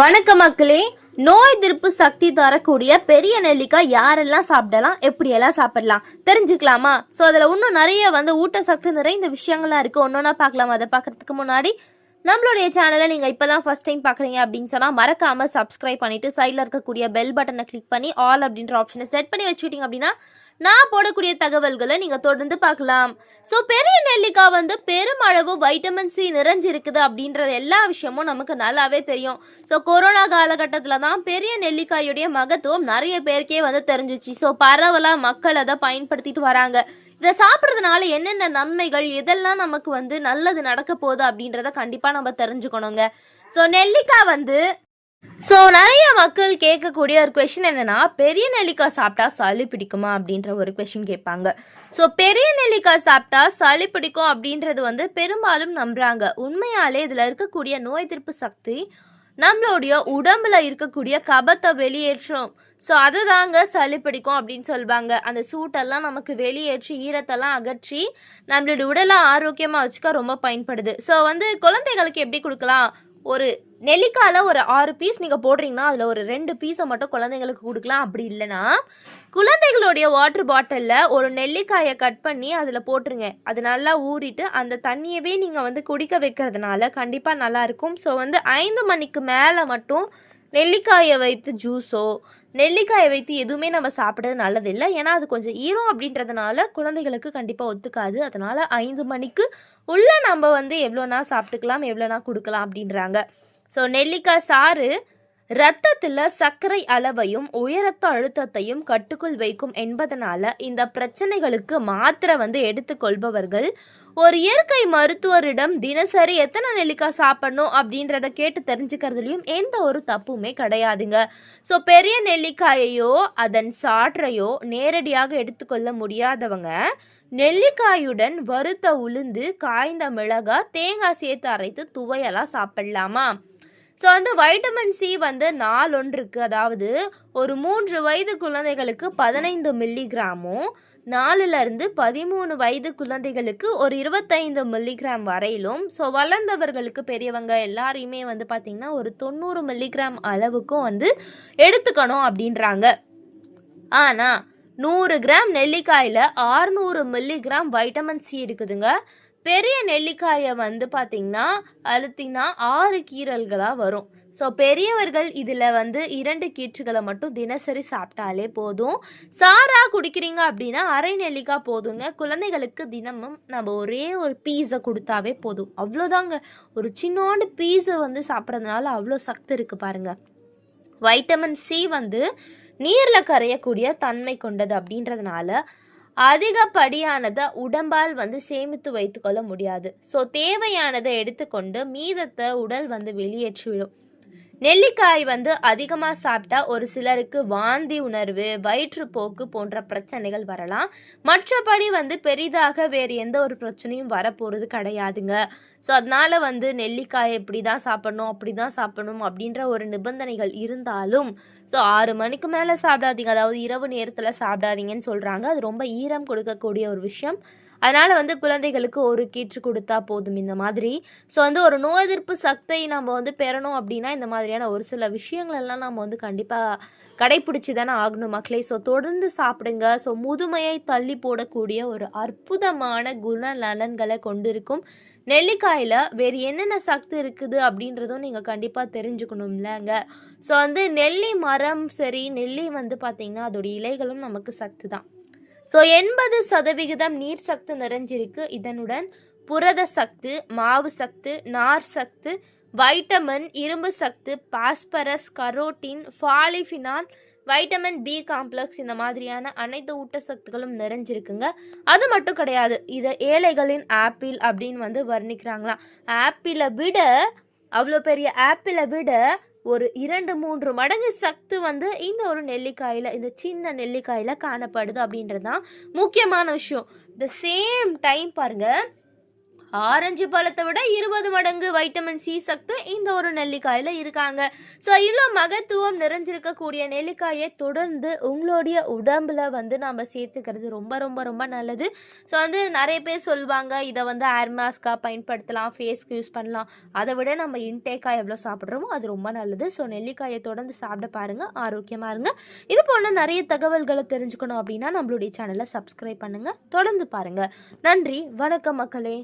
வணக்க மக்களே நோய் எதிர்ப்பு சக்தி தரக்கூடிய பெரிய நெல்லிக்காய் யாரெல்லாம் சாப்பிடலாம் எப்படியெல்லாம் சாப்பிடலாம் தெரிஞ்சுக்கலாமா? ஸோ அதில் இன்னும் நிறைய வந்து ஊட்டச்சத்து நிறைந்த விஷயங்கள்லாம் இருக்குது ஒன்றொன்னா பார்க்கலாம்? அதை பார்க்கறதுக்கு முன்னாடி நம்மளுடைய சேனலை நீங்கள் இப்போ தான் ஃபஸ்ட் டைம் பார்க்குறீங்க அப்படின்னு சொன்னால் மறக்காமல் சப்ஸ்கிரைப் பண்ணிவிட்டு சைடில் இருக்கக்கூடிய பெல் பட்டனை கிளிக் பண்ணி ஆல் அப்படின்ற ஆப்ஷனை செட் பண்ணி வச்சுக்கிட்டீங்க அப்படின்னா நான் போடக்கூடிய தகவல்களை நீங்கள் தொடர்ந்து பார்க்கலாம். ஸோ பெரிய நெல்லிக்காய் வந்து பெருமளவு வைட்டமின் சி நிறைஞ்சிருக்குது அப்படின்ற எல்லா விஷயமும் நமக்கு நல்லாவே தெரியும். ஸோ கொரோனா காலகட்டத்தில் தான் பெரிய நெல்லிக்காயுடைய மகத்துவம் நிறைய பேருக்கே வந்து தெரிஞ்சிச்சு. ஸோ பரவலாக மக்கள் அதை பயன்படுத்திட்டு வராங்க. இதை சாப்பிட்றதுனால என்னென்ன நன்மைகள் எதெல்லாம் நமக்கு வந்து நல்லது நடக்க போகுது அப்படின்றத கண்டிப்பாக நம்ம தெரிஞ்சுக்கணுங்க. ஸோ நெல்லிக்காய் வந்து ஸோ நிறைய மக்கள் கேட்கக்கூடிய ஒரு கொஷின் என்னன்னா பெரிய நெல்லிக்காய் சாப்பிட்டா சளி பிடிக்குமா அப்படின்ற ஒரு கொஷின் கேட்பாங்க. ஸோ பெரிய நெல்லிக்காய் சாப்பிட்டா சளி பிடிக்கும் அப்படின்றது வந்து பெரும்பாலும் நம்புறாங்க. உண்மையாலே இதில் இருக்கக்கூடிய நோய் எதிர்ப்பு சக்தி நம்மளுடைய உடம்புல இருக்கக்கூடிய கபத்தை வெளியேற்றும். ஸோ அதுதாங்க சளி பிடிக்கும் அப்படின்னு சொல்லுவாங்க அந்த சூட்டெல்லாம் நமக்கு வெளியேற்றி ஈரத்தெல்லாம் அகற்றி நம்மளுடைய உடலை ஆரோக்கியமாக வச்சுக்க ரொம்ப பயன்படுது. ஸோ வந்து குழந்தைகளுக்கு எப்படி கொடுக்கலாம்? ஒரு நெல்லிக்காயில் ஒரு ஆறு பீஸ் நீங்கள் போடுறீங்கன்னா அதில் ஒரு ரெண்டு பீஸை மட்டும் குழந்தைங்களுக்கு கொடுக்கலாம். அப்படி இல்லைன்னா குழந்தைகளுடைய வாட்டர் பாட்டிலில் ஒரு நெல்லிக்காயை கட் பண்ணி அதில் போட்டுருங்க. அது நல்லா ஊறிட்டு அந்த தண்ணியவே நீங்கள் வந்து குடிக்க வைக்கிறதுனால கண்டிப்பாக நல்லாயிருக்கும். ஸோ வந்து ஐந்து மணிக்கு மேலே மட்டும் நெல்லிக்காயை வைத்து ஜூஸோ நெல்லிக்காயை வைத்து எதுவுமே நம்ம சாப்பிட்றது நல்லதில்லை. ஏன்னா அது கொஞ்சம் ஈரம் அப்படின்றதுனால குழந்தைகளுக்கு கண்டிப்பாக ஒத்துக்காது. அதனால் ஐந்து மணிக்கு உள்ளே நம்ம வந்து எவ்வளோனா சாப்பிட்டுக்கலாம் எவ்வளோனா கொடுக்கலாம் அப்படின்றாங்க. ஸோ நெல்லிக்காய் சாறு ரத்தத்தில் சர்க்கரை அளவையும் உயரத்த அழுத்தத்தையும் கட்டுக்குள் வைக்கும் என்பதனால இந்த பிரச்சனைகளுக்கு மாத்திரை வந்து எடுத்துக்கொள்பவர்கள் ஒரு இயற்கை மருத்துவரிடம் தினசரி எத்தனை நெல்லிக்காய் சாப்பிடணும் அப்படின்றத கேட்டு தெரிஞ்சுக்கிறதுலையும் எந்த ஒரு தப்புமே கிடையாதுங்க. ஸோ பெரிய நெல்லிக்காயையோ அதன் சாற்றையோ நேரடியாக எடுத்துக்கொள்ள முடியாதவங்க நெல்லிக்காயுடன் வறுத்த உளுந்து காய்ந்த மிளகாய் தேங்காய் சேர்த்து அரைத்து துவையெல்லாம் சாப்பிடலாமா? ஸோ வந்து வைட்டமின் சி வந்து நாலொன்றுக்கு அதாவது ஒரு மூன்று வயது குழந்தைகளுக்கு பதினைந்து மில்லிகிராமும் நாலுலேருந்து பதிமூணு வயது குழந்தைகளுக்கு ஒரு இருபத்தைந்து மில்லிகிராம் வரையிலும் ஸோ வளர்ந்தவர்களுக்கு பெரியவங்க எல்லாரையுமே வந்து பார்த்திங்கன்னா ஒரு தொண்ணூறு மில்லிகிராம் அளவுக்கும் வந்து எடுத்துக்கணும் அப்படின்றாங்க. ஆனால் நூறு கிராம் நெல்லிக்காயில் ஆறுநூறு மில்லிகிராம் வைட்டமின் சி இருக்குதுங்க. பெரிய நெல்லிக்காயை வந்து பார்த்திங்கன்னா அழுத்தினா ஆறு கீரல்களாக வரும். ஸோ பெரியவர்கள் இதில் வந்து இரண்டு கீற்றுகளை மட்டும் தினசரி சாப்பிட்டாலே போதும். சாரா குடிக்கிறீங்க அப்படின்னா அரை நெல்லிக்காய் போதுங்க. குழந்தைகளுக்கு தினமும் நம்ம ஒரே ஒரு பீஸை கொடுத்தாவே போதும். அவ்வளோதாங்க. ஒரு சின்னோண்டு பீஸை வந்து சாப்பிட்றதுனால அவ்வளோ சக்தி இருக்குது பாருங்கள் வைட்டமின் சி வந்து நீரில் கரையக்கூடிய தன்மை கொண்டது அப்படின்றதுனால அதிகப்படியானதை உடம்பால் வந்து சேமித்து வைத்துக்கொள்ள முடியாது. ஸோ தேவையானதை எடுத்துக்கொண்டு மீதத்தை உடல் வந்து வெளியேற்றிவிடும். நெல்லிக்காய் வந்து அதிகமாக சாப்பிட்டா ஒரு சிலருக்கு வாந்தி உணர்வு வயிற்றுப்போக்கு போன்ற பிரச்சனைகள் வரலாம். மற்றபடி வந்து பெரிதாக வேறு எந்த ஒரு பிரச்சனையும் வரப்போகிறது கிடையாதுங்க. ஸோ அதனால வந்து நெல்லிக்காய் இப்படி தான் சாப்பிடணும் அப்படி தான் சாப்பிடணும் அப்படின்ற ஒரு நிபந்தனைகள் இருந்தாலும் ஸோ ஆறு மணிக்கு மேலே சாப்பிடாதீங்க. அதாவது இரவு நேரத்தில் சாப்பிடாதீங்கன்னு சொல்கிறாங்க அது ரொம்ப ஈரம் கொடுக்கக்கூடிய ஒரு விஷயம். அதனால் வந்து குழந்தைகளுக்கு ஒரு கீற்று கொடுத்தா போதும் இந்த மாதிரி. ஸோ வந்து ஒரு நோய் எதிர்ப்பு சக்தியை நம்ம வந்து பெறணும் அப்படின்னா இந்த மாதிரியான ஒரு சில விஷயங்கள் எல்லாம் நம்ம வந்து கண்டிப்பாக கடைப்பிடிச்சி தானே ஆகணும் மக்களே. ஸோ தொடர்ந்து சாப்பிடுங்க. ஸோ முதுமையை தள்ளி போடக்கூடிய ஒரு அற்புதமான குண நலன்களை கொண்டிருக்கும் நெல்லிக்காயில் வேறு என்னென்ன சக்தி இருக்குது அப்படின்றதும் நீங்கள் கண்டிப்பாக தெரிஞ்சுக்கணும்லங்க ஸோ வந்து நெல்லி மரம் சரி நெல்லி வந்து பார்த்திங்கன்னா அதோடய இலைகளும் நமக்கு சக்தி தான் ஸோ எண்பது சதவிகிதம் நீர் சத்து நிறைஞ்சிருக்கு. இதனுடன் புரத சத்து மாவு சத்து நார் சத்து வைட்டமின் இரும்பு சத்து phosphorus carotene polyphenol vitamin B complex இந்த மாதிரியான அனைத்து ஊட்டச்சத்துக்களும் நிறைஞ்சிருக்குங்க. அது மட்டும் கிடையாது இதை ஏழைகளின் ஆப்பிள் அப்படின்னு வந்து வர்ணிக்கிறாங்களாம். ஆப்பிளை விட அவ்வளோ பெரிய ஆப்பிளை விட ஒரு இரண்டு மூன்று மடங்கு சத்து வந்து இந்த ஒரு நெல்லிக்காயில் இந்த சின்ன நெல்லிக்காயில் காணப்படுது அப்படின்றது தான் முக்கியமான விஷயம். த சேம் டைம் பாருங்க ஆரஞ்சு பழத்தை விட இருபது மடங்கு வைட்டமின் சி சத்து இந்த ஒரு நெல்லிக்காயில் இருக்காங்க. ஸோ இவ்வளோ மகத்துவம் நிறைஞ்சிருக்கக்கூடிய நெல்லிக்காயை தொடர்ந்து உங்களுடைய உடம்புல வந்து நம்ம சேர்த்துக்கிறது ரொம்ப ரொம்ப ரொம்ப நல்லது. ஸோ வந்து நிறைய பேர் சொல்லுவாங்க இதை வந்து ஏர் மாஸ்க்காக பயன்படுத்தலாம் ஃபேஸ்க்கு யூஸ் பண்ணலாம். அதை விட நம்ம இன்டேக்காக எவ்வளோ சாப்பிட்றோமோ அது ரொம்ப நல்லது. ஸோ நெல்லிக்காயை தொடர்ந்து சாப்பிட பாருங்கள் ஆரோக்கியமாக இருங்க. இது போல நிறைய தகவல்களை தெரிஞ்சுக்கணும் அப்படின்னா நம்மளுடைய சேனலை சப்ஸ்கிரைப் பண்ணுங்கள் தொடர்ந்து பாருங்கள் நன்றி வணக்கம் மக்களே.